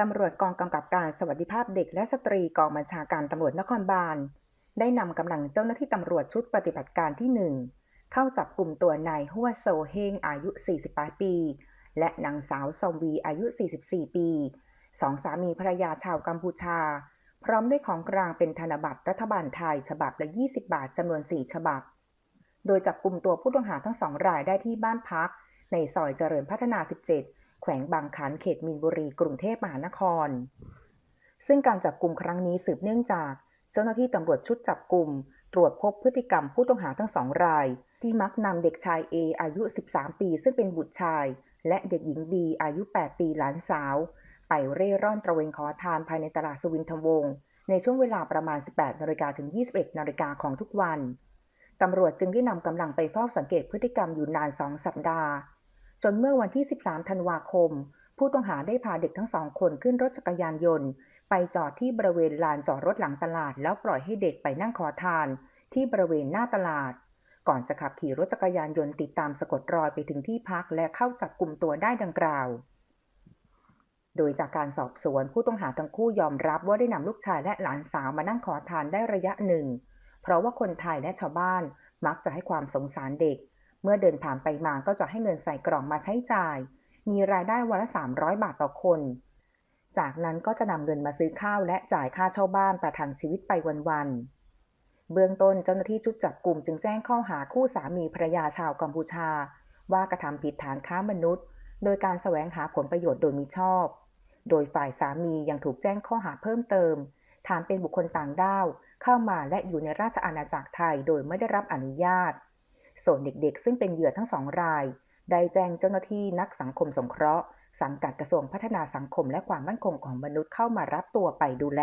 ตำรวจกองกำกับการสวัสดิภาพเด็กและสตรีกองบัญชาการตำรวจนครบาล ได้นำกำลังเจ้าหน้าที่ตำรวจชุดปฏิบัติการที่ 1 เข้าจับกลุ่มตัวนายฮัวโซเฮงอายุ 48 ปี และนางสาวซอมวีอายุ 44 ปี สองสามีภรรยาชาวกัมพูชา พร้อมด้วยของกลางเป็นธนบัตรรัฐบาลไทย ฉบับละ 20 บาทจำนวน 4 ฉบับ โดยจับกลุ่มตัวผู้ต้องหาทั้งสองรายได้ที่บ้านพัก ในซอยเจริญพัฒนา 17 วงบางขันเขตมีนบุรี กรุงเทพมหานคร ซึ่งการจับกลุ่มครั้งนี้สืบเนื่องจาก เจ้าหน้าที่ตำรวจชุดจับกลุ่ม ตรวจพบพฤติกรรมผู้ต้องหาทั้งสองราย ที่มักนำเด็กชายเอายุ 13 ปี ซึ่งเป็นบุตรชาย และเด็กหญิงบีอายุ 8 ปีหลานสาว ไปเร่ร่อนตระเวนขอทานภายในตลาดสวินทวงศ์ในช่วงเวลาประมาณ 18นาฬิกาถึง 21นาฬิกาของทุกวันตำรวจจึงได้นำกำลังไปเฝ้าสังเกตพฤติกรรมอยู่นานสองสัปดาห์ จนเมื่อวันที่ 13 ธันวาคม ผู้ต้องหาได้พาเด็กทั้งสองคนขึ้นรถจักรยานยนต์ ไปจอดที่บริเวณลานจอดรถหลังตลาด แล้วปล่อยให้เด็กไปนั่งขอทาน ที่บริเวณหน้าตลาด ก่อนจะขับขี่รถจักรยานยนต์ติดตามสะกดรอยไปถึงที่พักและเข้าจับกลุ่มตัวได้ดังกล่าว โดยจากการสอบสวนผู้ต้องหาทั้งคู่ยอมรับว่าได้นำลูกชายและหลานสาวมานั่งขอทานได้ระยะหนึ่ง เพราะว่าคนไทยและชาวบ้านมักจะให้ความสงสารเด็ก เมื่อเดินผ่านไปมาก็จะให้เงินใส่กล่องมาใช้จ่าย มีรายได้วันละ300 บาทต่อคน จากนั้นก็จะนำเงินมาซื้อข้าวและจ่ายค่าเช่าบ้านประทังชีวิตไปวันๆ เบื้องต้นเจ้าหน้าที่ชุดจับกลุ่มจึงแจ้งข้อหาคู่สามีภรรยาชาวกัมพูชา ว่ากระทำผิดฐานค้ามนุษย์ โดยการแสวงหาผลประโยชน์โดยมิชอบ โดยฝ่ายสามียังถูกแจ้งข้อหาเพิ่มเติม ฐานเป็นบุคคลต่างด้าวเข้ามาและอยู่ในราชอาณาจักรไทยโดยไม่ได้รับอนุญาต ส่วนเด็กๆ ซึ่งเป็นเหยื่อทั้งสองราย ได้แจ้งเจ้าหน้าที่นักสังคมสงเคราะห์ สังกัดกระทรวงพัฒนาสังคมและความมั่นคงของมนุษย์เข้ามารับตัวไปดูแล